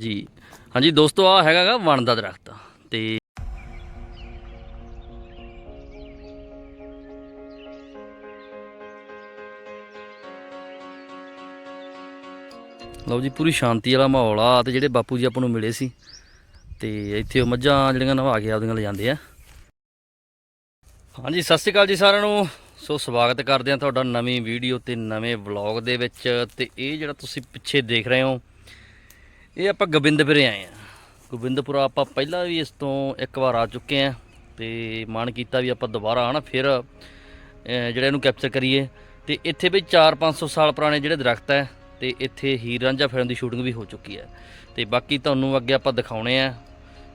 ਜੀ। ਹਾਂਜੀ ਦੋਸਤੋ ਆ ਹੈਗਾ ਵਣ ਦਾ ਦਰਖਤ। ਤੇ ਲਓ ਜੀ, ਪੂਰੀ ਸ਼ਾਂਤੀ ਵਾਲਾ ਮਾਹੌਲ ਆ। ਤੇ ਜਿਹੜੇ ਬਾਪੂ ਜੀ ਆਪਾਂ ਨੂੰ ਮਿਲੇ ਸੀ, ਤੇ ਇੱਥੇ ਉਹ ਮੱਝਾਂ ਜਿਹੜੀਆਂ ਨਵਾ ਕੇ ਆਪਦੀਆਂ ਲੈ ਜਾਂਦੇ ਆ। ਹਾਂਜੀ, ਸਤਿ ਸ਼੍ਰੀ ਅਕਾਲ ਜੀ ਸਾਰਿਆਂ ਨੂੰ। ਸੋ ਸਵਾਗਤ ਕਰਦੇ ਆ ਤੁਹਾਡਾ ਨਵੀਂ ਵੀਡੀਓ ਤੇ ਨਵੇਂ ਵਲੌਗ ਦੇ ਵਿੱਚ। ਤੇ ਇਹ ਜਿਹੜਾ ਤੁਸੀਂ ਪਿੱਛੇ ਦੇਖ ਰਹੇ ਹੋ ਇਹ ਆਪਾਂ ਗੋਬਿੰਦਪੁਰੇ ਆਏ ਆ ਗੋਬਿੰਦਪੁਰਾ ਆਪਾਂ ਪਹਿਲਾਂ ਵੀ ਇਸ ਤੋਂ ਇੱਕ ਵਾਰ ਆ ਚੁੱਕੇ ਆ ਤੇ ਮਨ ਕੀਤਾ ਵੀ ਆਪਾਂ ਦੁਬਾਰਾ ਆਣਾ ਫਿਰ ਜਿਹੜਾ ਇਹਨੂੰ ਕੈਪਚਰ ਕਰੀਏ। ਤੇ ਇੱਥੇ ਵੀ 4-500 ਸਾਲ ਪੁਰਾਣੇ ਜਿਹੜੇ ਦਰਖਤ ਹੈ ਤੇ ਇੱਥੇ ਹੀਰ ਰਾਂਝਾ ਫਿਲਮ ਦੀ ਸ਼ੂਟਿੰਗ ਵੀ ਹੋ ਚੁੱਕੀ ਹੈ। ਤੇ ਬਾਕੀ ਤੁਹਾਨੂੰ ਅੱਗੇ ਆਪਾਂ ਦਿਖਾਉਣੇ ਆ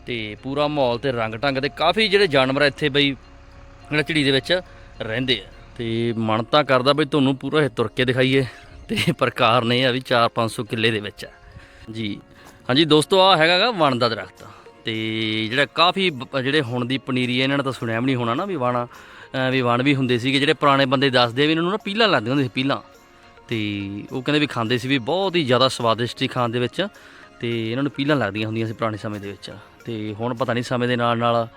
ਤੇ ਪੂਰਾ ਮਾਹੌਲ ਤੇ ਰੰਗ ਢੰਗ ਤੇ ਕਾਫੀ ਜਿਹੜੇ ਜਾਨਵਰ ਇੱਥੇ ਬਈ, ਜਿਹੜਾ ਝਿੜੀ ਦੇ ਵਿੱਚ ਰਹਿੰਦੇ ਆ। ਤੇ ਮਨ ਤਾਂ ਕਰਦਾ ਬਈ ਤੁਹਾਨੂੰ ਪੂਰਾ ਇਹ ਤੁਰ ਕੇ ਦਿਖਾਈਏ। ਤੇ ਪ੍ਰਕਾਰ ਨੇ ਆ ਵੀ 4-500 ਕਿੱਲੇ ਦੇ ਵਿੱਚ ਆ। ਜੀ। ਹਾਂਜੀ ਦੋਸਤੋ ਆ ਹੈਗਾ ਗਾ ਵਣ ਦਾ ਦਰਖਤ। ਤੇ ਜਿਹੜਾ ਕਾਫੀ ਜਿਹੜੇ ਹੁਣ ਦੀ ਪਨੀਰੀ ਹੈ, ਇਹਨਾਂ ਨੇ ਤਾਂ ਸੁਣਿਆ ਵੀ ਨਹੀਂ ਹੋਣਾ ਨਾ ਵੀ ਵਣ ਵੀ ਵਣ ਵੀ ਹੁੰਦੇ ਸੀਗੇ। ਜਿਹੜੇ ਪੁਰਾਣੇ ਬੰਦੇ ਦੱਸਦੇ ਵੀ ਇਹਨਾਂ ਨੂੰ ਨਾ ਪੀਲਾਂ ਲੱਗਦੀਆਂ ਹੁੰਦੀਆਂ ਸੀ ਪੀਲਾਂ। ਤੇ ਉਹ ਕਹਿੰਦੇ ਵੀ ਖਾਂਦੇ ਸੀ ਵੀ ਬਹੁਤ ਹੀ ਜ਼ਿਆਦਾ ਸਵਾਦਿਸ਼ਟ ਸੀ ਖਾਣ ਦੇ ਵਿੱਚ। ਤੇ ਇਹਨਾਂ ਨੂੰ ਪੀਲਾਂ ਲੱਗਦੀਆਂ ਹੁੰਦੀਆਂ ਸੀ ਪੁਰਾਣੇ ਸਮੇਂ ਦੇ ਵਿੱਚ। ਤੇ ਹੁਣ ਪਤਾ ਨਹੀਂ ਸਮੇਂ ਦੇ ਨਾਲ ਨਾਲ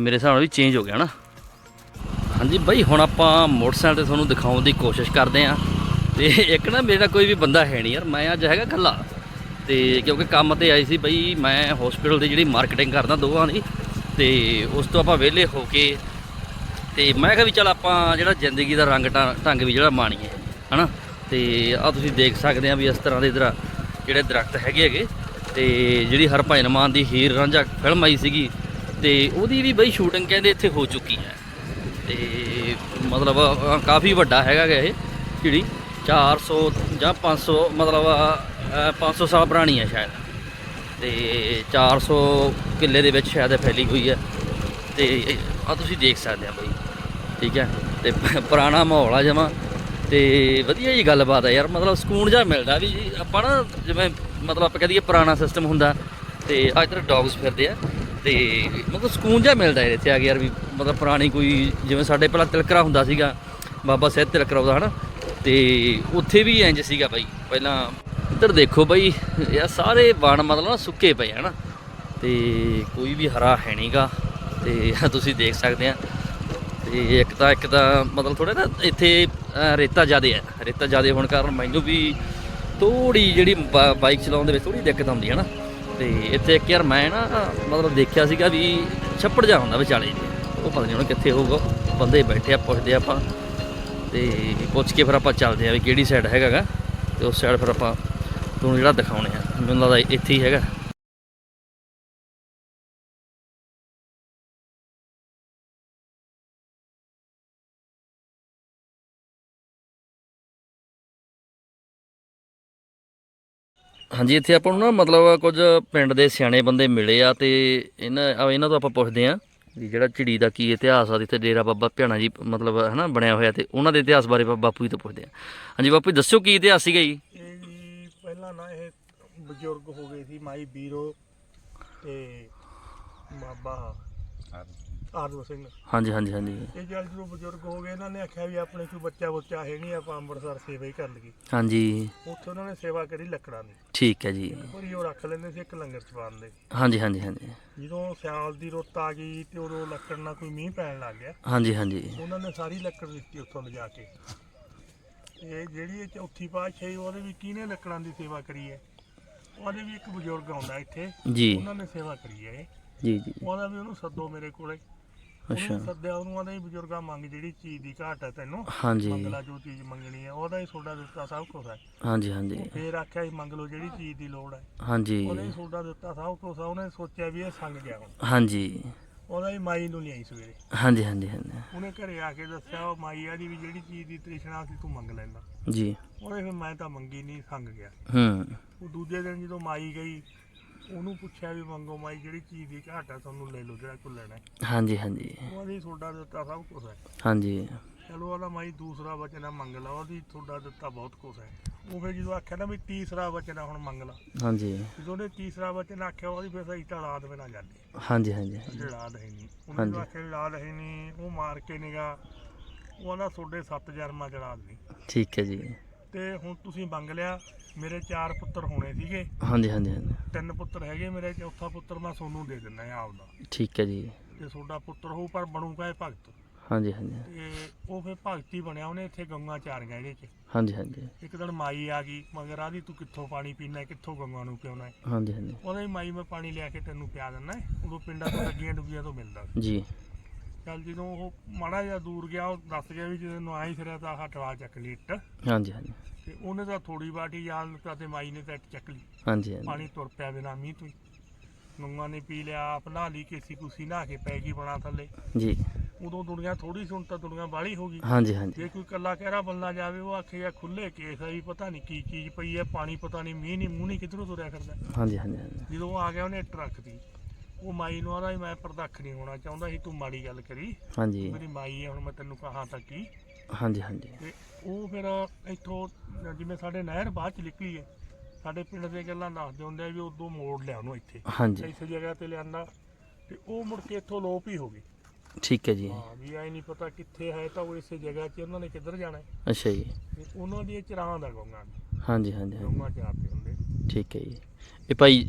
ਮੇਰੇ ਹਿਸਾਬ ਨਾਲ ਵੀ ਚੇਂਜ ਹੋ ਗਿਆ ਨਾ। ਹਾਂਜੀ ਬਾਈ ਹੁਣ ਆਪਾਂ ਮੋਟਰਸਾਈਕਲ ਤੇ ਤੁਹਾਨੂੰ ਦਿਖਾਉਣ ਦੀ ਕੋਸ਼ਿਸ਼ ਕਰਦੇ ਆਂ ਤੇ ਇੱਕ ਨਾ ਮੇਰਾ ਕੋਈ ਵੀ ਬੰਦਾ ਹੈ ਨਹੀਂ ਯਾਰ ਮੈਂ ਅੱਜ ਹੈਗਾ ਇਕੱਲਾ। ਤੇ ਕਿਉਂਕਿ ਕੰਮ ਤੇ ਆਈ ਸੀ ਬਈ, ਮੈਂ ਹਸਪੀਟਲ ਦੀ ਜਿਹੜੀ ਮਾਰਕੀਟਿੰਗ ਕਰਦਾ ਦੋਵਾਂ ਦੀ, ਤੇ ਉਸ ਤੋਂ ਆਪਾਂ ਵਿਹਲੇ ਹੋ ਕੇ, ਤੇ ਮੈਂ ਕਿਹਾ ਵੀ ਚਲ ਆਪਾਂ ਜਿਹੜਾ ਜ਼ਿੰਦਗੀ ਦਾ ਰੰਗ ਢੰ- ਢੰਗ ਵੀ ਜਿਹੜਾ ਮਾਣੀਏ, ਹਨਾ? ਤੇ ਆ ਤੁਸੀਂ ਦੇਖ ਸਕਦੇ ਆ ਵੀ ਇਸ ਤਰ੍ਹਾਂ ਦੇ ਇਧਰ ਜਿਹੜੇ ਦਰਖਤ ਹੈਗੇ ਹੈਗੇ, ਤੇ ਜਿਹੜੀ ਹਰਭਜਨ ਮਾਨ ਦੀ ਹੀਰ ਰਾਂਝਾ ਫਿਲਮ ਆਈ ਸੀਗੀ, ਤੇ ਉਹਦੀ ਵੀ ਬਈ ਸ਼ੂਟਿੰਗ ਕਹਿੰਦੇ ਇੱਥੇ ਹੋ ਚੁੱਕੀ ਹੈ। ਤੇ ਮਤਲਬ ਕਾਫੀ ਵੱਡਾ ਹੈਗਾ ਇਹ ਜਿਹੜੀ 400 ਜਾਂ 500 ਮਤਲਬ ਅ, 500 ਸਾਲ ਪੁਰਾਣੀ ਹੈ ਸ਼ਾਇਦ। ਤੇ 400 ਕਿੱਲੇ ਦੇ ਵਿੱਚ ਸ਼ਾਇਦ ਫੈਲੀ ਹੋਈ ਹੈ। ਤੇ ਆ ਤੁਸੀਂ ਦੇਖ ਸਕਦੇ ਆ ਬਈ ਠੀਕ ਹੈ? ਤੇ ਪੁਰਾਣਾ ਮਾਹੌਲ ਆ ਜਮਾ। ਤੇ ਵਧੀਆ ਜੀ ਗੱਲਬਾਤ ਆ ਯਾਰ ਮਤਲਬ ਸਕੂਨ ਜਿਹਾ ਮਿਲਦਾ ਵੀ ਆਪਾਂ ਨਾ ਜਿਵੇਂ ਮਤਲਬ ਆਪਾਂ ਕਹਦੀਏ ਪੁਰਾਣਾ ਸਿਸਟਮ ਹੁੰਦਾ ਤੇ ਅੱਜ ਤੱਕ ਡੌਗਸ ਫਿਰਦੇ ਆ। ਤੇ ਮਤਲਬ ਸਕੂਨ ਜਿਹਾ ਮਿਲਦਾ ਹੈ ਇੱਥੇ ਆ ਕੇ ਯਾਰ ਵੀ ਮਤਲਬ ਪੁਰਾਣੀ ਕੋਈ ਜਿਵੇਂ ਸਾਡੇ ਪਹਿਲਾਂ ਤਿਲਕਰਾ ਹੁੰਦਾ ਸੀਗਾ ਬਾਬਾ ਸਾਹਿਬ ਤਿਲਕਰਾ ਉਹਦਾ ਹਨਾ? ਤੇ ਉੱਥੇ ਵੀ ਇੰਜ ਸੀਗਾ ਬਾਈ। ਪਹਿਲਾਂ ਇੱਧਰ ਦੇਖੋ ਬਾਈ, ਇਹ ਸਾਰੇ ਵਣ ਮਤਲਬ ਨਾ ਸੁੱਕੇ ਪਏ ਹਨਾ। ਤੇ ਕੋਈ ਵੀ ਹਰਾ ਹੈ ਨਹੀਂਗਾ ਤੇ ਆਹ ਤੁਸੀਂ ਦੇਖ ਸਕਦੇ ਆ। ਤੇ ਇੱਕ ਤਾਂ ਇੱਕ ਤਾਂ ਮਤਲਬ ਥੋੜਾ ਨਾ ਇੱਥੇ ਰੇਤਾ ਜ਼ਿਆਦਾ ਹੈ ਰੇਤਾ ਜ਼ਿਆਦਾ ਹੋਣ ਕਾਰਨ ਮੈਨੂੰ ਵੀ ਥੋੜੀ ਜਿਹੜੀ ਬਾ- ਬਾਈਕ ਚਲਾਉਣ ਦੇ ਵਿੱਚ ਥੋੜੀ ਦਿੱਕਤ ਆਉਂਦੀ ਹੈ ਨਾ ਤੇ ਇੱਥੇ ਇੱਕ ਯਾਰ ਮੈਂ ਨਾ ਮਤਲਬ ਦੇਖਿਆ ਸੀਗਾ ਵੀ ਛੱਪੜ ਜਾ ਹੁੰਦਾ ਵਿਚਾਲੇ। ਉਹ ਪਤਾ ਨਹੀਂ ਹੁਣ ਕਿੱਥੇ ਹੋਊਗਾ। ਬੰਦੇ ਬੈਠੇ ਆ, ਪੁੱਛਦੇ ਆਪਾਂ। ਤੇ ਪੁੱਛ ਕੇ ਫਿਰ ਆਪਾਂ ਚੱਲਦੇ ਆ ਵੀ ਕਿਹੜੀ ਸਾਈਡ ਹੈਗਾਗਾ, ਤੇ ਉਸ ਸਾਈਡ ਫਿਰ ਆਪਾਂ ਤੁਹਾਨੂੰ ਜਿਹੜਾ ਦਿਖਾਉਣੇ ਆ। ਮੈਨੂੰ ਲੱਗਦਾ ਇੱਥੇ ਹੀ ਹੈਗਾ। ਹਾਂਜੀ, ਇੱਥੇ ਆਪਾਂ ਨੂੰ ਨਾ ਮਤਲਬ ਕੁਝ ਪਿੰਡ ਦੇ ਸਿਆਣੇ ਬੰਦੇ ਮਿਲੇ ਆ ਤੇ ਇਹਨਾਂ ਇਹਨਾਂ ਤੋਂ ਆਪਾਂ ਪੁੱਛਦੇ ਆ ਵੀ ਜਿਹੜਾ ਝਿੜੀ ਦਾ ਕੀ ਇਤਿਹਾਸ ਆ ਇੱਥੇ ਡੇਰਾ ਬਾਬਾ ਭਿਆਣਾ ਜੀ ਮਤਲਬ ਹਨਾ ਬਣਿਆ ਹੋਇਆ ਤੇ ਉਹਨਾਂ ਦੇ ਇਤਿਹਾਸ ਬਾਰੇ ਬਾਪੂ ਜੀ ਤੋਂ ਪੁੱਛਦੇ ਆ। ਹਾਂਜੀ ਬਾਪੂ ਜੀ ਦੱਸਿਓ ਕੀ ਇਤਿਹਾਸ ਸੀਗਾ ਜੀ? ਇਹ ਜੀ ਪਹਿਲਾਂ ਨਾ ਇਹ ਬਜ਼ੁਰਗ ਹੋ ਗਏ ਸੀ ਮਾਈ ਬੀਰੋ ਤੇ ਬਾਬਾ ਆਦਮ ਸਿੰਘ। ਹਾਂਜੀ ਹਾਂਜੀ ਹਾਂਜੀ। ਇਹ ਜਦ ਜਦੋਂ ਬਜ਼ੁਰਗ ਹੋ ਗਏ ਇਹਨਾਂ ਨੇ ਆਖਿਆ ਵੀ ਆਪਣੇ ਕੋਈ ਬੱਚਾ ਬੁੱਚਾ ਹੈ ਨਹੀਂ ਆਪਾਂ ਅੰਮ੍ਰਿਤਸਰ ਸੇਵਾ ਹੀ ਕਰ ਲਈਏ ਹਾਂਜੀ। ਉੱਥੇ ਉਹਨਾਂ ਨੇ ਸੇਵਾ ਕਰੀ ਲੱਕੜਾਂ ਦੀ। ਠੀਕ ਹੈ ਜੀ। ਪੂਰੀ ਉਹ ਰੱਖ ਲੈਂਦੇ ਸੀ ਇੱਕ ਲੰਗਰ ਚ ਪਾਉਂਦੇ। ਹਾਂਜੀ ਹਾਂਜੀ ਹਾਂਜੀ। ਜਦੋਂ ਸਿਆਲ ਦੀ ਰੁੱਤ ਆ ਗਈ ਤੇ ਉਦੋਂ ਲੱਕੜ ਨਾਲ ਕੋਈ ਮੀਂਹ ਪੈਣ ਲੱਗ ਗਿਆ। ਹਾਂਜੀ ਹਾਂਜੀ। ਉਹਨਾਂ ਨੇ ਸਾਰੀ ਲੱਕੜ ਦਿੱਤੀ ਉੱਥੋਂ ਲਿਜਾ ਕੇ। ਇਹ ਜਿਹੜੀ ਇਹ ਚੌਥੀ ਪਾਤਸ਼ਾਹੀ ਉਹਦੇ ਵੀ ਕਿਹਨੇ ਲੱਕੜਾਂ ਦੀ ਸੇਵਾ ਕਰੀ ਹੈ? ਉਹਦੇ ਵੀ ਇੱਕ ਬਜ਼ੁਰਗ ਆਉਂਦਾ ਇੱਥੇ। ਜੀ। ਉਹਨਾਂ ਨੇ ਸੇਵਾ ਕਰੀ ਹੈ। ਜੀ ਜੀ। ਉਹਦਾ ਵੀ ਉਹਨੂੰ ਸੱਦੋ ਮੇਰੇ ਕੋਲੇ। ਅੱਛਾ। ਸੱਦਿਆ ਉਹਨੂੰ ਆਂਦਾ ਬਜ਼ੁਰਗਾ ਮੰਗ ਜਿਹੜੀ ਚੀਜ਼ ਦੀ ਘਾਟ ਹੈ ਤੈਨੂੰ ਹਾਂਜੀ। ਮੰਗਲਾ ਜੋ ਚੀਜ਼ ਮੰਗਣੀ ਹੈ ਉਹਦਾ ਹੀ ਸੋਡਾ ਦਿੱਤਾ ਸਭ ਕੁਝ ਹੈ। ਹਾਂਜੀ ਹਾਂਜੀ। ਫੇਰ ਆਖਿਆ ਸੀ ਮੰਗ ਲਓ ਜਿਹੜੀ ਚੀਜ਼ ਦੀ ਲੋੜ ਹੈ। ਹਾਂਜੀ। ਉਹਨੇ ਹੀ ਦਿੱਤਾ ਸਭ ਕੁਝ ਉਹਨੇ ਸੋਚਿਆ ਵੀ ਇਹ ਸੰਗ ਗਿਆ ਹੁਣ। ਹਾਂਜੀ। ਉਹਦਾ ਹੀ ਮਾਈ ਨੂੰ ਲਿਆਈ ਸਵੇਰੇ। ਹਾਂਜੀ ਹਾਂਜੀ ਹਾਂਜੀ। ਉਹਨੇ ਘਰੇ ਆ ਕੇ ਦੱਸਿਆ ਉਹ ਮਾਈ ਆ ਦੀ ਵੀ ਜਿਹੜੀ ਚੀਜ਼ ਦੀ ਤ੍ਰਿਸ਼ਨਾ ਸੀ ਤੂੰ ਮੰਗ ਲੈਂਦਾ। ਜੀ। ਉਹਨੇ ਫਿਰ ਮੈਂ ਤਾਂ ਮੰਗੀ ਨਹੀਂ ਸੰਗ ਗਿਆ। ਹੂੰ। ਉਹ ਦੂਜੇ ਦਿਨ ਜਦੋਂ ਮਾਈ ਗਈ ਉਹਨੂੰ ਪੁੱਛਿਆ ਵੀ ਮੰਗੋ ਮਾਈ ਜਿਹੜੀ ਚੀਜ਼ ਦੀ ਘਾਟ ਹੈ ਤੁਹਾਨੂੰ ਲੈ ਲਓ ਜਿਹੜਾ ਕੋ ਲੈਣਾ ਹੈ। ਹਾਂਜੀ ਹਾਂਜੀ। ਉਹਦੀ ਸੋਡਾ ਦਿੱਤਾ ਸਭ ਕੁਝ ਹੈ। ਹਾਂਜੀ। ਚਲੋ ਉਹਦਾ ਮਾਈ ਦੂਸਰਾ ਵਚਨ ਆ ਮੰਗ ਲਾ। ਉਹਦੀ ਤੁਹਾਡਾ ਦਿੱਤਾ ਬਹੁਤ ਕੁਛ ਹੈ। ਉਹ ਫਿਰ ਜਦੋਂ ਆਖਿਆ ਨਾ ਵੀ ਤੀਸਰਾ ਵਚਨ ਆ ਹੁਣ ਮੰਗ ਲਾ। ਹਾਂਜੀ। ਜਦੋਂ ਉਹਨੇ ਤੀਸਰਾ ਵਚਨ ਆਖਿਆ ਉਹਦੀ ਫਿਰ ਸਹੀ ਤਾਂ ਔਲਾਦ ਬਿਨਾ ਜਾਂਦੀ। ਹਾਂਜੀ ਹਾਂਜੀ ਜੇ ਔਲਾਦ ਹੈ ਨਹੀਂ। ਉਹਨੇ ਹਾਂਜੀ। ਜਦੋਂ ਆਖਿਆ ਹੈ ਨਹੀਂ ਉਹ ਮਾਰ ਕੇ ਨਿਗਾ ਉਹਦਾ ਤੁਹਾਡੇ ਸੱਤ ਜਨਮਾਂ ਚ ਔਲਾਦ ਨਹੀਂ ਠੀਕ ਹੈ ਜੀ। ਤੇ ਹੁਣ ਤੁਸੀਂ ਮੰਗ ਲਿਆ ਮੇਰੇ ਚਾਰ ਪੁੱਤਰ ਹੋਣੇ ਸੀਗੇ। ਹਾਂਜੀ ਹਾਂਜੀ ਹਾਂਜੀ। ਤਿੰਨ ਪੁੱਤਰ ਹੈਗੇ ਮੇਰੇ ਚੌਥਾ ਪੁੱਤਰ ਮੈਂ ਸੋਨੂੰ ਦੇ ਦਿੰਦਾ ਆ ਆਪਦਾ। ਠੀਕ ਹੈ ਜੀ। ਤੇ ਤੁਹਾਡਾ ਪੁੱਤਰ ਹੋਊ ਪਰ ਬਣੂਗਾ ਇਹ ਭਗਤ। ਹਾਂਜੀ ਹਾਂਜੀ। ਤੇ ਉਹ ਫਿਰ ਭਗਤੀ ਬਣਿਆ ਉਹਨੇ ਇੱਥੇ ਗੰਗਾ ਚਾਰੀਆਂ ਇਹਦੇ 'ਚ। ਹਾਂਜੀ ਹਾਂਜੀ। ਇੱਕ ਦਿਨ ਮਾਈ ਆ ਗਈ ਮਗਰ ਆਦੀ ਤੂੰ ਕਿੱਥੋਂ ਪਾਣੀ ਪੀਣਾ ਕਿੱਥੋਂ ਗੰਗਾ ਨੂੰ ਪਿਉਣਾ ਹੈ? ਹਾਂਜੀ ਹਾਂਜੀ। ਉਹਨੇ ਮਾਈ ਮੈਂ ਪਾਣੀ ਲਿਆ ਕੇ ਤੈਨੂੰ ਪਿਆ ਦਿੰਦਾ। ਉਦੋਂ ਪਿੰਡਾਂ ਤੋਂ ਲੱਗੀਆਂ ਡੁੱਗੀਆਂ ਤੋਂ ਮਿਲਦਾ ਸੀ। ਜੀ। ਚੱਲ ਜਦੋਂ ਉਹ ਮਾੜਾ ਜਿਹਾ ਦੂਰ ਗਿਆ ਉਹ ਦੱਸ ਗਿਆ ਵੀ ਜਦੋਂ ਨੂੰ ਆਈ ਫਿਰਿਆ ਤਾਂ ਆਹ ਟਵਾ ਚੱਕ ਲਈ ਇੱਟ। ਹਾਂਜੀ ਹਾਂਜੀ। ਤੇ ਉਹਨੇ ਤਾਂ ਥੋੜੀ ਬਾਟੀ ਜਾਲ ਦਿੱਤਾ ਤੇ ਮਾਈ ਨੇ ਤਾਂ ਇੱਟ ਚੱਕ ਲਈ। ਹਾਂਜੀ ਹਾਂਜੀ। ਪਾਣੀ ਤੁਰ ਪਿਆ ਬਿਨਾਂ ਮੀਂਹ ਤੋਂ ਹੀ। ਨੇ ਪੀ ਲਿਆ ਆਪ ਨਹਾ ਲਈ ਕੇਸੀ ਕੁਸੀ ਨਹਾ ਕੇ ਪੈ ਗਈ ਬਣਾ ਥੱਲੇ। ਜੀ। ਉਦੋਂ ਦੁਨੀਆ ਥੋੜੀ ਸੁਣ ਤਾਂ ਦੁਨੀਆ ਬਾਹਲੀ ਹੋ ਗਈ। ਹਾਂਜੀ ਹਾਂਜੀ। ਜੇ ਕੋਈ ਕੱਲਾ ਕਹਿਰਾ ਬੰਦਾ ਜਾਵੇ ਉਹ ਆਖੇਗਾ ਖੁੱਲੇ ਕੇਸ ਆ ਵੀ ਪਤਾ ਨਹੀਂ ਕੀ ਚੀਜ਼ ਪਈ ਹੈ ਪਾਣੀ ਪਤਾ ਨਹੀਂ ਮੀਂਹ ਨਹੀਂ ਮੂੰਹ ਨਹੀਂ ਕਿੱਧਰੋਂ ਤੁਰਿਆ ਫਿਰਦਾ। ਹਾਂਜੀ ਹਾਂਜੀ ਹਾਂਜੀ। ਜਦੋਂ ਉਹ ਆ ਗਿਆ ਉਹਨੇ ਇੱਟ ਰੱਖਤੀ ਉਹ ਮਾਈ ਨੂੰ ਆਦਾ ਮੈਂ ਪ੍ਰਦਖ ਨਹੀਂ ਹੋਣਾ ਚਾਹੁੰਦਾ ਸੀ ਤੂੰ ਮਾੜੀ ਗੱਲ ਕਰੀ। ਹਾਂਜੀ। ਮੇਰੀ ਮਾਈ ਹੈ ਹੁਣ ਮੈਂ ਤੈਨੂੰ ਕਹਾਂ ਤਾਂ ਕੀ। ਹਾਂਜੀ ਹਾਂਜੀ। ਤੇ ਉਹ ਫਿਰ ਇੱਥੋਂ ਜਿਵੇਂ ਸਾਡੇ ਨਹਿਰ ਬਾਅਦ ਚ ਨਿਕਲੀ ਹੈ ਸਾਡੇ ਪਿੰਡ ਦੇ ਗੱਲਾਂ ਦੱਸਦੇ ਹੁੰਦੇ ਆ ਵੀ ਉਦੋਂ ਮੋੜ ਲਿਆ ਉਹਨੂੰ ਇੱਥੇ। ਹਾਂਜੀ। ਇਸ ਜਗ੍ਹਾ ਤੇ ਲਿਆਂਦਾ ਤੇ ਉਹ ਮੁੜ ਕੇ ਇੱਥੋਂ ਲੋਪ ਹੀ ਹੋ ਗਈ। ਠੀਕ ਹੈ ਜੀ। ਹਾਂ ਵੀ ਐ ਨਹੀਂ ਪਤਾ ਕਿੱਥੇ ਹੈ ਤਾਂ ਉਹ ਇਸੇ ਜਗ੍ਹਾ 'ਚ ਉਹਨਾਂ ਨੇ ਕਿੱਧਰ ਜਾਣਾ ਹੈ। ਅੱਛਾ ਜੀ। ਤੇ ਉਹਨਾਂ ਦੀ ਚਰਾਂ ਦਾ ਗੰਗਾ ਹਾਂਜੀ ਹਾਂਜੀ ਗੰਗਾ ਚਾਰਦੇ ਹੁੰਦੇ। ਠੀਕ ਹੈ ਜੀ। ਇਹ ਭਾਈ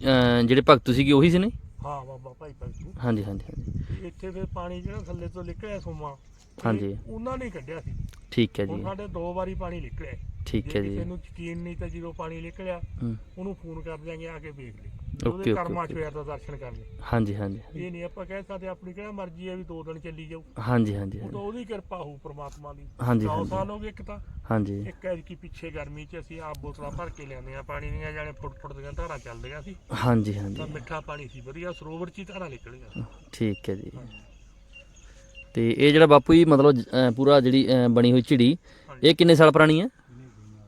ਜਿਹੜੇ ਭਗਤ ਸੀਗੇ ਉਹੀ ਸੀ ਨੇ ਹਾਂ ਬਾਬਾ ਭਾਈ ਭਗਤੂ ਹਾਂਜੀ ਹਾਂਜੀ ਹਾਂਜੀ। ਤੇ ਇੱਥੇ ਫਿਰ ਪਾਣੀ ਜਿਹੜਾ ਥੱਲੇ ਤੋਂ ਨਿਕਲਿਆ ਸੋਮਾ ਹਾਂਜੀ। ਉਹਨਾਂ ਨੇ ਕੱਢਿਆ ਸੀ। ਠੀਕ ਹੈ ਹੁਣ ਜੀ ਸਾਡੇ ਦੋ ਵਾਰੀ ਪਾਣੀ ਨਿਕਲਿਆ। ਠੀਕ ਜੇ ਹੈ ਕਿਸੇ ਜੀ। ਨੂੰ ਯਕੀਨ ਨਹੀਂ ਤਾਂ ਜਦੋਂ ਪਾਣੀ ਨਿਕਲਿਆ ਹੂੰ, ਉਹਨੂੰ ਫੋਨ ਕਰ ਦਿਆਂਗੇ ਆ ਕੇ ਵੇਖ ਲਈ ਉਹਦੇ ਕਰਮਾਂ 'ਚ। ਹੋਇਆ ਤਾਂ ਦਰਸ਼ਨ ਕਰ ਲਈ ਹਾਂਜੀ ਹਾਂਜੀ। ਇਹ ਨਹੀਂ ਆਪਾਂ ਕਹਿ ਸਕਦੇ ਆਪਣੀ ਕਿਹੜਾ ਮਰਜ਼ੀ ਹੈ ਵੀ ਦੋ ਦਿਨ ਚੱਲੀ ਜਾਊ। ਹਾਂਜੀ ਹਾਂਜੀ ਉਹ ਤਾਂ ਹਾਂਜੀ। ਉਹਦੀ ਕਿਰਪਾ ਹੋਊ ਪ੍ਰਮਾਤਮਾ ਦੀ। ਹਾਂਜੀ, 100 ਹਾਂਜੀ। ਸਾਲ ਹੋ ਗਏ ਇੱਕ ਤਾਂ। ਹਾਂਜੀ। ਇੱਕ ਐਤਕੀ ਪਿੱਛੇ ਗਰਮੀ 'ਚ ਅਸੀਂ ਆਪ ਬੋਤਲਾਂ ਭਰ ਕੇ ਲਿਆਉਂਦੇ ਆ ਪਾਣੀ ਦੀਆਂ ਜਾਣੇ ਫੁੱਟ ਫੁੱਟ ਦੀਆਂ ਧਾਰਾਂ ਚੱਲਦੀਆਂ ਸੀ। ਹਾਂਜੀ ਤਾਂ ਹਾਂਜੀ ਮਿੱਠਾ ਪਾਣੀ ਸੀ ਵਧੀਆ ਸਰੋਵਰ 'ਚ ਹੀ ਧਾਰਾਂ ਨਿਕਲੀਆਂ। ਠੀਕ ਹੈ ਜੀ। ਤੇ ਇਹ ਜਿਹੜਾ ਬਾਪੂ ਜੀ ਮਤਲਬ ਅਹ, ਪੂਰਾ ਜਿਹੜੀ ਅਹ, ਬਣੀ ਹੋਈ ਝਿੜੀ ਇਹ ਕਿੰਨੇ ਸਾਲ ਪੁਰਾਣੀ ਹੈ?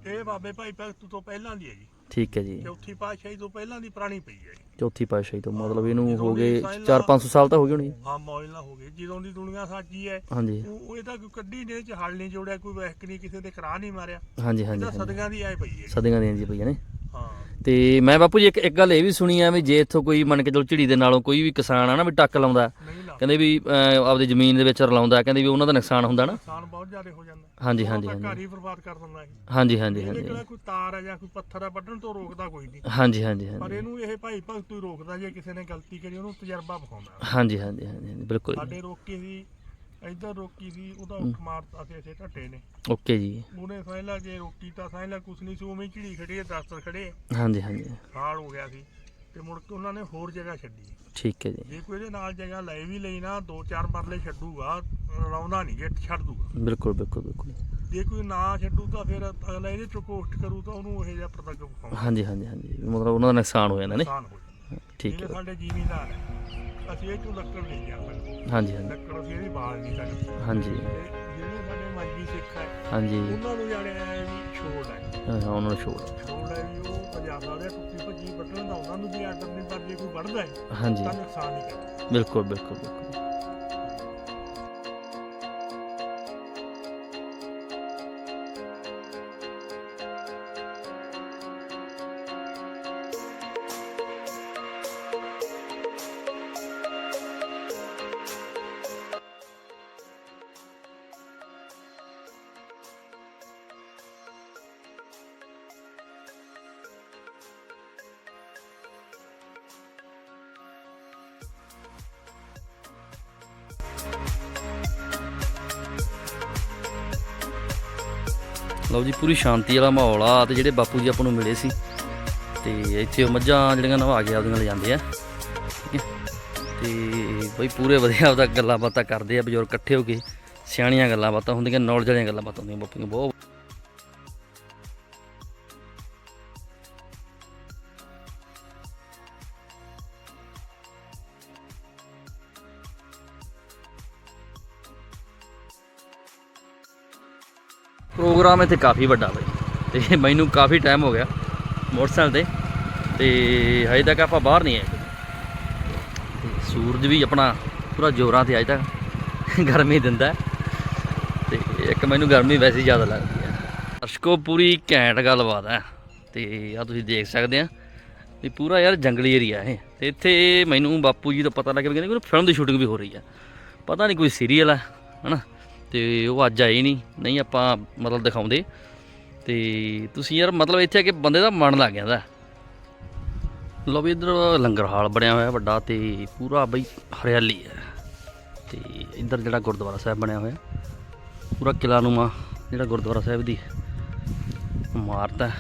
ਇਹ ਬਾਬੇ ਭਾਈ ਭਗਤ ਤੋਂ ਪਹਿਲਾਂ ਦੀ ਹੈ ਜੀ। ਠੀਕ ਹੈ ਜੀ। ਚੌਥੀ ਪਾਤਸ਼ਾਹੀ ਤੋਂ ਪਹਿਲਾਂ ਦੀ ਪੁਰਾਣੀ ਪਈ ਹੈ ਜੀ। ਚੌਥੀ ਪਾਤਸ਼ਾਹੀ ਤੋਂ ਮਤਲਬ ਇਹਨੂੰ ਜਦੋਂ ਹੋ ਗਏ ਸਾਈਂ 4-500 ਸਾਲ ਤਾਂ ਹੋ ਗਏ ਹੋਣੇ ਹਾਂ ਮੌਜ ਨਾ ਹੋ ਗਈ ਜਦੋਂ ਦੀ ਦੁਨੀਆ ਸਾਜੀ ਹੈ ਹਾਂਜੀ। ਉਹ ਉਹ ਇਹਦਾ ਕੋਈ ਕੱਢੀ ਨੇ ਚ ਹਲ ਨਹੀਂ ਜੋੜਿਆ ਕੋਈ ਵਹਿਕ ਨਹੀਂ ਕਿਸੇ ਦੇ ਕਰਾ ਨਹੀਂ ਮਾਰਿਆ। ਹਾਂਜੀ ਹਾਂਜੀ ਇਹਦਾ ਹਾਂਜੀ। ਸਦਗਾਂ ਦੀ ਆਏ ਪਈ ਹੈ। ਸਦੀਆਂ ਦੀਆਂ ਜੀ ਪਈਆਂ ਨੇ। ਹਾਂ ਤੇ ਮੈਂ ਬਾਪੂ ਜੀ ਇੱਕ ਇੱਕ ਗੱਲ ਇਹ ਵੀ ਸੁਣੀ ਆ ਵੀ ਜੇ ਇੱਥੋਂ ਕੋਈ ਮੰਨ ਕੇ ਚਲੋ ਝਿੜੀ ਦੇ ਨਾਲੋਂ ਕੋਈ ਵੀ ਕਿਸਾਨ ਆ ਨਾ ਵੀ ਟੱਕ ਲਾਉਂਦਾ ਕਹਿੰਦੇ ਵੀ ਆਪਦੀ ਜ਼ਮੀਨ ਦੇ ਵਿੱਚ ਰਲਾਉਂਦਾ ਕਹਿੰਦੇ ਵੀ ਉਹਨਾਂ ਦਾ ਨੁਕਸਾਨ ਹੁੰਦਾ ਨਾ। ਨੁਕਸਾਨ ਬਹੁਤ ਜ਼ਿਆਦਾ ਹੋ ਜਾਂਦਾ। ਹਾਂਜੀ, ਹਾਂਜੀ, ਹਾਂਜੀ। ਘਰ ਹੀ ਬਰਬਾਦ ਕਰ ਦਿੰਦਾ ਇਹ। ਹਾਂਜੀ ਹਾਂਜੀ ਹਾਂਜੀ ਕੋਲ ਕੋਈ ਤਾਰ ਹੈ ਜਾਂ ਕੋਈ ਪੱਥਰ ਹੈ ਵੱਢਣ ਤੋਂ ਰੋਕਦਾ ਕੋਈ ਨਹੀਂ। ਹਾਂਜੀ ਹਾਂਜੀ ਪਰ ਹਾਂਜੀ ਇਹਨੂੰ ਇਹ ਭਾਈ ਭਗਤ ਹੀ ਰੋਕਦਾ ਜੇ ਕਿਸੇ ਨੇ ਗਲਤੀ ਕਰੀ ਉਹਨੂੰ ਤਜਰਬਾ ਵਿਖਾਉਂਦਾ। ਹਾਂਜੀ ਹਾਂਜੀ ਹਾਂਜੀ, ਬਿਲਕੁਲ। ਸਾਡੇ ਰੋਕੀ ਸੀ ਇੱਧਰ ਰੋਕੀ ਸੀ ਉਹਦਾ ਉੱਠ ਮਾਰਤਾ ਸੀ ਅਸੀਂ ਢੱਟੇ ਨੇ। ਓਕੇ ਜੀ। ਉਹਨੇ ਸਾਇਲਾ ਜੇ ਰੋਕੀ ਤਾਂ ਸਾਇਲਾ ਕੁਛ ਨਹੀਂ ਸੀ ਉਵੇਂ ਝਿੜੀ ਖੜੀ ਹੈ ਦਸਤਰ ਖੜੇ ਹਾਂਜੀ ਹਾਂਜੀ। ਹਾਲ ਹੋ ਗਿਆ ਸੀ ਤੇ ਮੁੜ ਕੇ ਉਹਨਾਂ ਨੇ ਹੋਰ ਜਗ੍ਹਾ ਛੱਡੀ। ਠੀਕ ਹੈ ਜੀ। ਜੇ ਕੋਈ ਇਹਦੇ ਨਾਲ ਜਗ੍ਹਾ ਲੈ ਵੀ ਲਈ ਨਾ ਦੋ ਚਾਰ ਮਰਲੇ ਛੱਡੂਗਾ ਰਲਾਉਂਦਾ ਨਹੀਂ ਜੇ ਛੱਡ ਦੂਗਾ। ਬਿਲਕੁਲ ਬਿਲਕੁਲ ਬਿਲਕੁਲ। ਜੇ ਕੋਈ ਨਾ ਛੱਡੂ ਤਾਂ ਫਿਰ ਅਗਲਾ ਇਹਦੇ ਚੋਂ ਕੋਸ਼ਟ ਕਰੂ ਤਾਂ ਉਹਨੂੰ ਇਹ ਜਿਹਾ ਪ੍ਰਤੱਖ ਵਿਖਾਉਂਦਾ ਹਾਂਜੀ ਹਾਂਜੀ ਹਾਂਜੀ। ਮਤਲਬ ਉਹਨਾਂ ਦਾ ਨੁਕਸਾਨ ਹੋ ਜਾਂਦਾ ਨੇ ਨੁਕਸਾਨ ਹੋ ਜਾਂਦਾ ਠੀਕ ਹੈ। ਸਾਡੇ ਜੀਵੀਦਾਰ ਹੈ। ਅਸੀਂ ਇਹ ਚੋਂ ਲੱਕੜ ਨਹੀਂ ਜਾ ਸਕਦੇ ਹਾਂਜੀ ਹਾਂਜੀ। ਲੱਕੜ ਅਸੀਂ ਇਹਦੀ ਬਾਲ ਨਹੀਂ ਸਕਦੇ। ਹਾਂਜੀ। ਤੇ ਜਿਹੜੇ ਸਾਡੇ ਮਜਬੀ ਸਿੱਖ ਹੈ ਹਾਂਜੀ। ਉਹਨਾਂ ਨੂੰ ਜਾਣੇ ਐ ਵੀ ਛੋੜ ਹੈ। ਹਾਂ, ਉਹਨਾਂ ਨੂੰ ਛੋੜ ਛੋੜ ਹੈ ਵੀ ਉਹ ਪੰਜਾਬ ਦੇ ਟੁੱਟੀ ਭੱਜੀ ਵੱਢਣ ਦਾ ਉਹਨਾਂ ਨੂੰ ਵੀ ਆਰਡਰ ਨਹੀਂ ਪਰ ਜੇ ਕੋਈ ਵੱਢਦਾ ਹੈ ਹਾਂਜੀ। ਤਾਂ ਨੁਕਸਾਨ ਹੀ ਕਰਦਾ ਬਿਲਕੁਲ ਬਿਲਕੁਲ ਬਿਲਕੁਲ। ਲਓ ਜੀ, ਪੂਰੀ ਸ਼ਾਂਤੀ ਵਾਲਾ ਮਾਹੌਲ ਆ, ਤੇ ਜਿਹੜੇ ਬਾਪੂ ਜੀ ਆਪਾਂ ਨੂੰ ਮਿਲੇ ਸੀ। ਤੇ ਇੱਥੇ ਉਹ ਮੱਝਾਂ ਜਿਹੜੀਆਂ ਨਵਾ ਕੇ ਆਪਦੀਆਂ ਲੈ ਜਾਂਦੇ ਆ। ਠੀਕ ਹੈ। ਤੇ ਬਈ ਪੂਰੇ ਵਧੀਆ ਉਹਦਾ ਗੱਲਾਂ ਬਾਤਾਂ ਕਰਦੇ ਆ, ਬਜ਼ੁਰਗ ਇਕੱਠੇ ਹੋ ਕੇ, ਸਿਆਣੀਆਂ ਗੱਲਾਂ ਬਾਤਾਂ ਹੁੰਦੀਆਂ ਨੌਲੇਜ ਵਾਲੀਆਂ ਗੱਲਾਂ ਬਾਤਾਂ ਹੁੰਦੀਆਂ, ਬਾਪੂ ਦੀਆਂ ਬਹੁਤ ਪ੍ਰੋਗਰਾਮ ਇੱਥੇ ਕਾਫੀ ਵੱਡਾ ਬਈ। ਤੇ ਮੈਨੂੰ ਕਾਫੀ ਟਾਈਮ ਹੋ ਗਿਆ ਮੋਟਰਸਾਈਕਲ ਤੇ। ਤੇ ਹਜੇ ਤੱਕ ਆਪਾਂ ਬਾਹਰ ਨਹੀਂ ਆਏ। ਤੇ ਸੂਰਜ ਵੀ ਆਪਣਾ ਪੂਰਾ ਜੋਰਾਂ ਤੇ ਅਜੇ ਤੱਕ ਗਰਮੀ ਦਿੰਦਾ ਹੈ। ਤੇ ਇੱਕ ਮੈਨੂੰ ਗਰਮੀ ਵੈਸੇ ਜ਼ਿਆਦਾ ਲੱਗਦੀ ਹੈ। ਅਰਸ਼ਕੋ ਪੂਰੀ ਘੈਂਟ ਗੱਲਬਾਤ ਹੈ। ਤੇ ਆ ਤੁਸੀਂ ਦੇਖ ਸਕਦੇ ਆ ਵੀ ਪੂਰਾ ਯਾਰ ਜੰਗਲੀ ਏਰੀਆ ਹੈ ਤੇ ਇੱਥੇ ਮੈਨੂੰ ਬਾਪੂ ਜੀ ਤੋਂ ਪਤਾ ਲੱਗਿਆ ਵੀ ਕਹਿੰਦੇ ਕੋਈ ਫਿਲਮ ਦੀ ਸ਼ੂਟਿੰਗ ਵੀ ਹੋ ਰਹੀ ਆ ਪਤਾ ਨਹੀਂ ਕੋਈ ਸੀਰੀਅਲ ਹੈ, ਹਨਾ? ਤੇ ਉਹ ਅੱਜ ਆਏ ਨਹੀਂ ਨਹੀਂ ਆਪਾਂ ਮਤਲਬ ਦਿਖਾਉਂਦੇ। ਤੇ ਤੁਸੀਂ ਯਾਰ ਮਤਲਬ ਇੱਥੇ ਆ ਕੇ ਬੰਦੇ ਦਾ ਮਨ ਲੱਗ ਜਾਂਦਾ। ਲੋ ਵੀ ਇਧਰ ਲੰਗਰ ਹਾਲ ਬਣਿਆ ਹੋਇਆ ਵੱਡਾ ਤੇ ਪੂਰਾ ਬਈ ਹਰਿਆਲੀ ਹੈ। ਤੇ ਇੱਧਰ ਜਿਹੜਾ ਗੁਰਦੁਆਰਾ ਸਾਹਿਬ ਬਣਿਆ ਹੋਇਆ, ਪੂਰਾ ਕਿਲਾ ਨੂਮਾ ਜਿਹੜਾ ਗੁਰਦੁਆਰਾ ਸਾਹਿਬ ਦੀ ਇਮਾਰਤ ਹੈ।